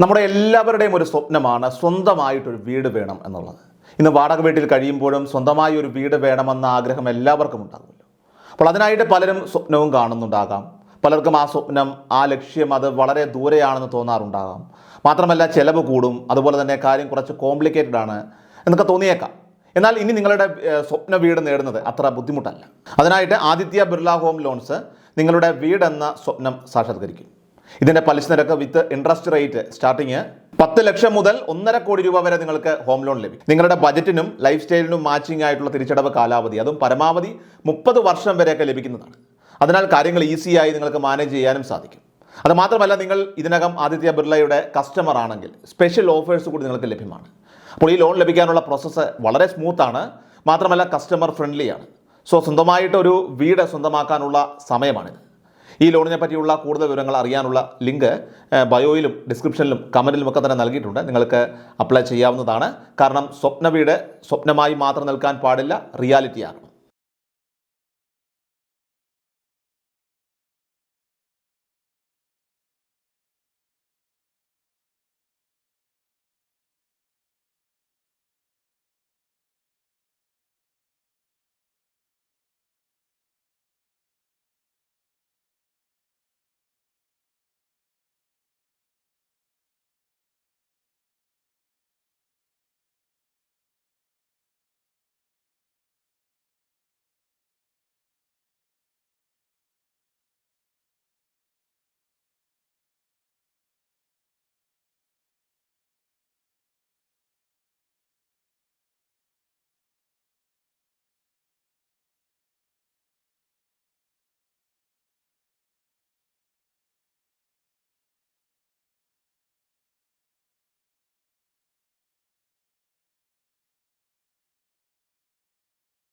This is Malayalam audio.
നമ്മുടെ എല്ലാവരുടെയും ഒരു സ്വപ്നമാണ് സ്വന്തമായിട്ടൊരു വീട് വേണം എന്നുള്ളത്. ഇന്ന് വാടക വീട്ടിൽ കഴിയുമ്പോഴും സ്വന്തമായി ഒരു വീട് വേണമെന്ന ആഗ്രഹം എല്ലാവർക്കും ഉണ്ടാകുമല്ലോ. അപ്പോൾ അതിനായിട്ട് പലരും സ്വപ്നവും കാണുന്നുണ്ടാകാം. പലർക്കും ആ സ്വപ്നം ആ ലക്ഷ്യം അത് വളരെ ദൂരെയാണെന്ന് തോന്നാറുണ്ടാകാം. മാത്രമല്ല ചിലവ് കൂടും. അതുപോലെ തന്നെ കാര്യം കുറച്ച് കോംപ്ലിക്കേറ്റഡ് ആണ് എന്നൊക്കെ തോന്നിയേക്കാം. എന്നാൽ ഇനി നിങ്ങളുടെ സ്വപ്ന വീട് നേടുന്നത് അത്ര ബുദ്ധിമുട്ടല്ല. അതിനായിട്ട് ആദിത്യ ബിർള ഹോം ലോൺസ് നിങ്ങളുടെ വീടെന്ന സ്വപ്നം സാക്ഷാത്കരിക്കും. ഇതിന്റെ പലിശ നിരക്ക് വിത്ത് ഇൻട്രസ്റ്റ് റേറ്റ് സ്റ്റാർട്ടിങ് പത്ത് ലക്ഷം മുതൽ ഒന്നര കോടി രൂപ വരെ നിങ്ങൾക്ക് ഹോം ലോൺ ലഭിക്കും. നിങ്ങളുടെ ബജറ്റിനും ലൈഫ് സ്റ്റൈലിനും മാച്ചിങ് ആയിട്ടുള്ള തിരിച്ചടവ് കാലാവധി അതും പരമാവധി മുപ്പത് വർഷം വരെയൊക്കെ ലഭിക്കുന്നതാണ്. അതിനാൽ കാര്യങ്ങൾ ഈസിയായി നിങ്ങൾക്ക് മാനേജ് ചെയ്യാനും സാധിക്കും. അത് മാത്രമല്ല നിങ്ങൾ ഇതിനകം ആദിത്യ ബിർളയുടെ കസ്റ്റമർ ആണെങ്കിൽ സ്പെഷ്യൽ ഓഫേഴ്സ് കൂടി നിങ്ങൾക്ക് ലഭ്യമാണ്. അപ്പോൾ ഈ ലോൺ ലഭിക്കാനുള്ള പ്രോസസ്സ് വളരെ സ്മൂത്താണ് മാത്രമല്ല കസ്റ്റമർ ഫ്രണ്ട്ലിയാണ് സോ സ്വന്തമായിട്ട് ഒരു വീട് സ്വന്തമാക്കാനുള്ള സമയമാണിത്. ഈ ലോണിനെ പറ്റിയുള്ള കൂടുതൽ വിവരങ്ങൾ അറിയാനുള്ള ലിങ്ക് ബയോയിലും ഡിസ്ക്രിപ്ഷനിലും കമന്റിലും ഒക്കെ തന്നെ നൽകിയിട്ടുണ്ട്. നിങ്ങൾക്ക് അപ്ലൈ ചെയ്യാവുന്നതാണ്. കാരണം സ്വപ്ന വീട് സ്വപ്നമായി മാത്രം നിൽക്കാൻ പാടില്ല റിയാലിറ്റി ആകണം